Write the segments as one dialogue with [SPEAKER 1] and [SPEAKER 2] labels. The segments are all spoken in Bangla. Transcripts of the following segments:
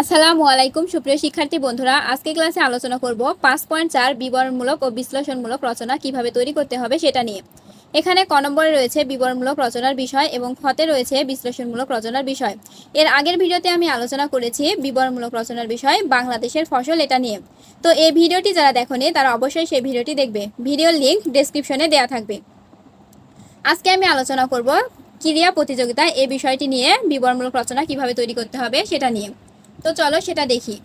[SPEAKER 1] আসসালামু আলাইকুম, সুপ্রিয় শিক্ষার্থী বন্ধুরা। আজকে ক্লাসে আলোচনা করব পাঁচ পয়েন্ট চার বিবরণমূলক ও বিশ্লেষণমূলক রচনা কীভাবে তৈরি করতে হবে সেটা নিয়ে। এখানে ক নম্বরে রয়েছে বিবরণমূলক রচনার বিষয় এবং খতে রয়েছে বিশ্লেষণমূলক রচনার বিষয়। এর আগের ভিডিওতে আমি আলোচনা করেছি বিবরণমূলক রচনার বিষয়, বাংলাদেশের ফসল এটা নিয়ে। তো এই ভিডিওটি যারা দেখেনি, তারা অবশ্যই সেই ভিডিওটি দেখবে। ভিডিওর লিঙ্ক ডেসক্রিপশনে দেওয়া থাকবে। আজকে আমি আলোচনা করব ক্রিয়া প্রতিযোগিতা এই বিষয়টি নিয়ে, বিবরণমূলক রচনা কীভাবে তৈরি করতে হবে সেটা নিয়ে। তো চলো সেটা দেখি।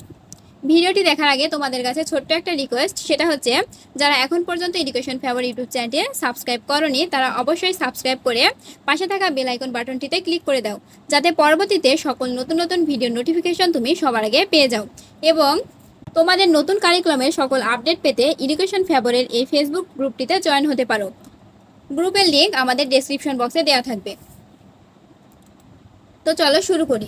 [SPEAKER 1] ভিডিওটি দেখার আগে তোমাদের কাছে ছোট্ট একটা রিকোয়েস্ট সেটা হচ্ছে, যারা এখন পর্যন্ত এডুকেশন ফেভার ইউটিউব চ্যানেলটি সাবস্ক্রাইব করনি, তারা অবশ্যই সাবস্ক্রাইব করে পাশে থাকা বেল আইকন বাটনটিতে ক্লিক করে দাও, যাতে পরবর্তীতে সকল নতুন নতুন ভিডিও নোটিফিকেশন তুমি সবার আগে পেয়ে যাও। এবং তোমাদের নতুন কারিকুলামের সকল আপডেট পেতে এডুকেশন ফেভারের এই ফেসবুক গ্রুপটিতে জয়েন হতে পারো। গ্রুপের লিঙ্ক আমাদের ডেসক্রিপশন বক্সে দেওয়া থাকবে। তো চলো শুরু করি।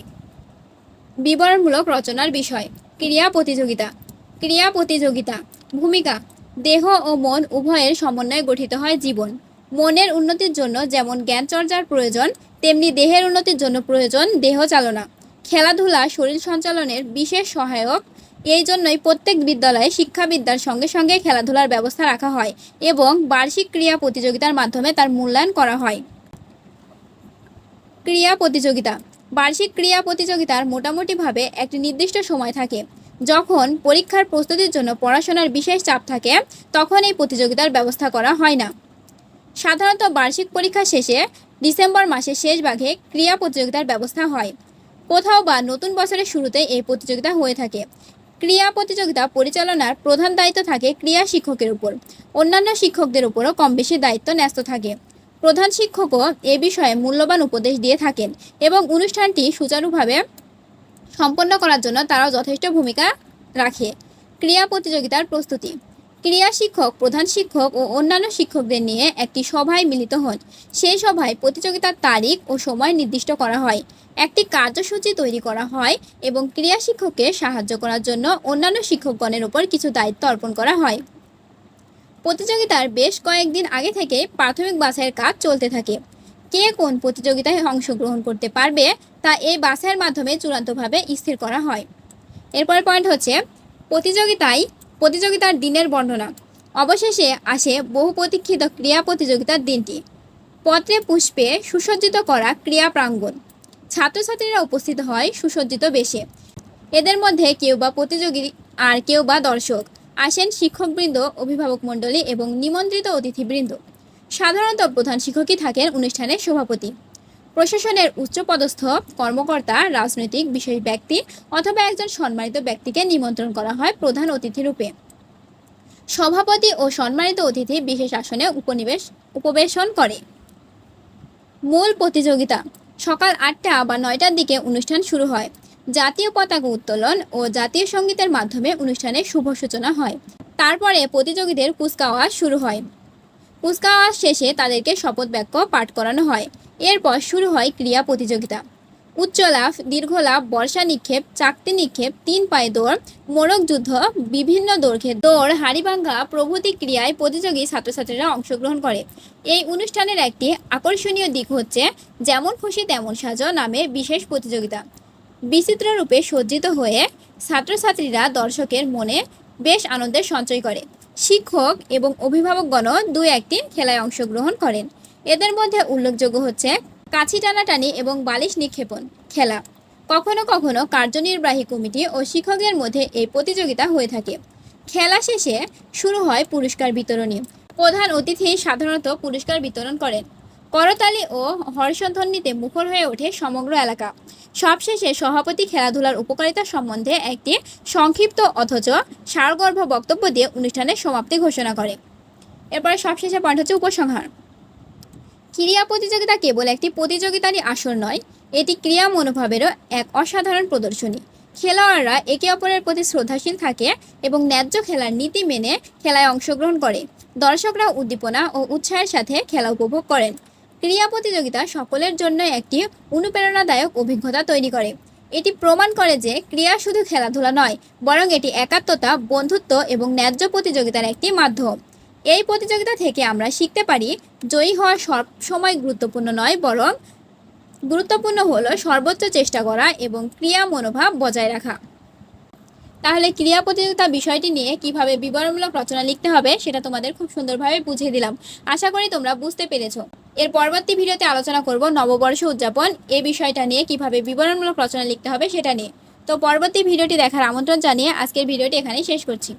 [SPEAKER 1] বিবরণমূলক রচনার বিষয়। ক্রিয়া প্রতিযোগিতা। ক্রিয়া প্রতিযোগিতা। ভূমিকা। দেহ ও মন উভয়ের সমন্বয়ে গঠিত হয় জীবন। মনের উন্নতির জন্য যেমন জ্ঞান চর্চার প্রয়োজন, তেমনি দেহের উন্নতির জন্য প্রয়োজন দেহ চালনা। খেলাধুলা, শরীর সঞ্চালনের বিশেষ সহায়ক। এই জন্যই প্রত্যেক বিদ্যালয়ে শিক্ষাবিদ্যার সঙ্গে সঙ্গে খেলাধুলার ব্যবস্থা রাখা হয় এবং বার্ষিক ক্রিয়া প্রতিযোগিতার মাধ্যমে তার মূল্যায়ন করা হয়। ক্রিয়া প্রতিযোগিতা। বার্ষিক ক্রিয়া প্রতিযোগিতার মোটামুটিভাবে একটি নির্দিষ্ট সময় থাকে। যখন পরীক্ষার প্রস্তুতির জন্য পড়াশোনার বিশেষ চাপ থাকে, তখন এই প্রতিযোগিতার ব্যবস্থা করা হয় না। সাধারণত বার্ষিক পরীক্ষা শেষে ডিসেম্বর মাসের শেষ ভাগে ক্রিয়া প্রতিযোগিতার ব্যবস্থা হয়। কোথাও বা নতুন বছরের শুরুতে এই প্রতিযোগিতা হয়ে থাকে। ক্রিয়া প্রতিযোগিতা পরিচালনার প্রধান দায়িত্ব থাকে ক্রিয়া শিক্ষকের উপর। অন্যান্য শিক্ষকদের উপরও কম বেশি দায়িত্ব ন্যস্ত থাকে। প্রধান শিক্ষকও এ বিষয়ে মূল্যবান উপদেশ দিয়ে থাকেন এবং অনুষ্ঠানটি সুচারুভাবে সম্পন্ন করার জন্য তারাও যথেষ্ট ভূমিকা রাখে। ক্রিয়া প্রতিযোগিতার প্রস্তুতি। ক্রিয়া শিক্ষক, প্রধান শিক্ষক ও অন্যান্য শিক্ষকদের নিয়ে একটি সভায় মিলিত হন। সেই সভায় প্রতিযোগিতার তারিখ ও সময় নির্দিষ্ট করা হয়। একটি কার্যসূচি তৈরি করা হয় এবং ক্রিয়া শিক্ষককে সাহায্য করার জন্য অন্যান্য শিক্ষকগণের উপর কিছু দায়িত্ব অর্পণ করা হয়। প্রতিযোগিতার বেশ কয়েকদিন আগে থেকে প্রাথমিক বাছাইয়ের কাজ চলতে থাকে। কে কোন প্রতিযোগিতায় অংশগ্রহণ করতে পারবে তা এই বাছাইয়ের মাধ্যমে চূড়ান্তভাবে স্থির করা হয়। এরপরের পয়েন্ট হচ্ছে, প্রতিযোগিতায় প্রতিযোগিতার দিনের বর্ণনা। অবশেষে আসে বহু প্রতীক্ষিত ক্রিয়া প্রতিযোগিতার দিনটি। পত্রে পুষ্পে সুসজ্জিত করা ক্রিয়া প্রাঙ্গণ। ছাত্রছাত্রীরা উপস্থিত হয় সুসজ্জিত বেশে। এদের মধ্যে কেউ বা প্রতিযোগী আর কেউ বা দর্শক। আসেন শিক্ষকবৃন্দ, অভিভাবক মণ্ডলী এবং নিমন্ত্রিত অতিথিবৃন্দ। সাধারণত প্রধান শিক্ষকই থাকেন অনুষ্ঠানের সভাপতি। প্রশাসনের উচ্চপদস্থ কর্মকর্তা, রাজনৈতিক বিশেষ ব্যক্তি অথবা একজন সম্মানিত ব্যক্তিকে নিমন্ত্রণ করা হয় প্রধান অতিথি রূপে। সভাপতি ও সম্মানিত অতিথি বিশেষ আসনে উপনিবেশ, উপবেশন করে। মূল প্রতিযোগিতা সকাল আটটা বা নয়টার দিকে অনুষ্ঠান শুরু হয়। জাতীয় পতাকা উত্তোলন ও জাতীয় সঙ্গীতের মাধ্যমে অনুষ্ঠানের শুভ সূচনা হয়। তারপরে প্রতিযোগীদের কুচকাওয়াজ শুরু হয়। কুচকাওয়াজ শেষে তাদেরকে শপথ বাক্য পাঠ করানো হয়। এরপর শুরু হয় ক্রিয়া প্রতিযোগিতা। উচ্চ লাফ, দীর্ঘ লাফ, বর্ষা নিক্ষেপ, চাকতি নিক্ষেপ, তিন পায়ে দৌড়, মোড়ক যুদ্ধ, বিভিন্ন দৈর্ঘ্যের দৌড়, হাড়িভাঙ্গা প্রভৃতি ক্রিয়ায় প্রতিযোগী ছাত্রছাত্রীরা অংশগ্রহণ করে। এই অনুষ্ঠানের একটি আকর্ষণীয় দিক হচ্ছে, যেমন খুশি তেমন সাজো নামে বিশেষ প্রতিযোগিতা। বিচিত্র রূপে সজ্জিত হয়ে ছাত্রছাত্রীরা দর্শকের মনে বেশ আনন্দের সঞ্চয় করে। শিক্ষক এবং অভিভাবকগণও দুই একটি খেলায় অংশগ্রহণ করেন। এদের মধ্যে উল্লেখযোগ্য হচ্ছে কাছি টানাটানি এবং বালিশ নিক্ষেপণ খেলা। কখনো কখনো কার্যনির্বাহী কমিটি ও শিক্ষকদের মধ্যে এই প্রতিযোগিতা হয়ে থাকে। খেলা শেষে শুরু হয় পুরস্কার বিতরণী। প্রধান অতিথি সাধারণত পুরস্কার বিতরণ করেন। করতালি ও হর্ষধ্বনিতে মুখর হয়ে ওঠে সমগ্র এলাকা। সবশেষে সভাপতি খেলাধুলার উপকারিতা সম্বন্ধে একটি সংক্ষিপ্ত অথচ সারগর্ভ বক্তব্য দিয়ে অনুষ্ঠানের সমাপ্তি ঘোষণা করে। এরপরে সবশেষে পয়েন্ট হচ্ছে উপসংহার। ক্রিয়া প্রতিযোগিতা কেবল একটি প্রতিযোগিতারই আসর নয়, এটি ক্রিয়া মনোভাবেরও এক অসাধারণ প্রদর্শনী। খেলোয়াড়রা একে অপরের প্রতি শ্রদ্ধাশীল থাকে এবং ন্যায্য খেলার নীতি মেনে খেলায় অংশগ্রহণ করে। দর্শকরা উদ্দীপনা ও উৎসাহের সাথে খেলা উপভোগ করেন। ক্রিয়া প্রতিযোগিতা সকলের জন্য একটি অনুপ্রেরণাদায়ক অভিজ্ঞতা তৈরি করে। এটি প্রমাণ করে যে ক্রিয়া শুধু খেলাধুলা নয়, বরং এটি একাত্মতা, বন্ধুত্ব এবং ন্যায্য প্রতিযোগিতার একটি মাধ্যম। এই প্রতিযোগিতা থেকে আমরা শিখতে পারি, জয়ী হওয়া সব সময় গুরুত্বপূর্ণ নয়, বরং গুরুত্বপূর্ণ হলো সর্বোচ্চ চেষ্টা করা এবং ক্রিয়া মনোভাব বজায় রাখা। তাহলে ক্রিয়া প্রতিযোগিতা বিষয়টি নিয়ে কীভাবে বিবরণমূলক রচনা লিখতে হবে সেটা তোমাদের খুব সুন্দরভাবে বুঝিয়ে দিলাম। আশা করি তোমরা বুঝতে পেরেছ। এর পরবর্তী ভিডিওতে আলোচনা করব নববর্ষ উদযাপন। এ বিষয়টা নিয়ে কীভাবে বিবরণমূলক রচনা লিখতে হবে সেটা নিয়ে। তো পরবর্তী ভিডিওটি দেখার আমন্ত্রণ জানিয়ে আজকের ভিডিওটি এখানেই শেষ করছি।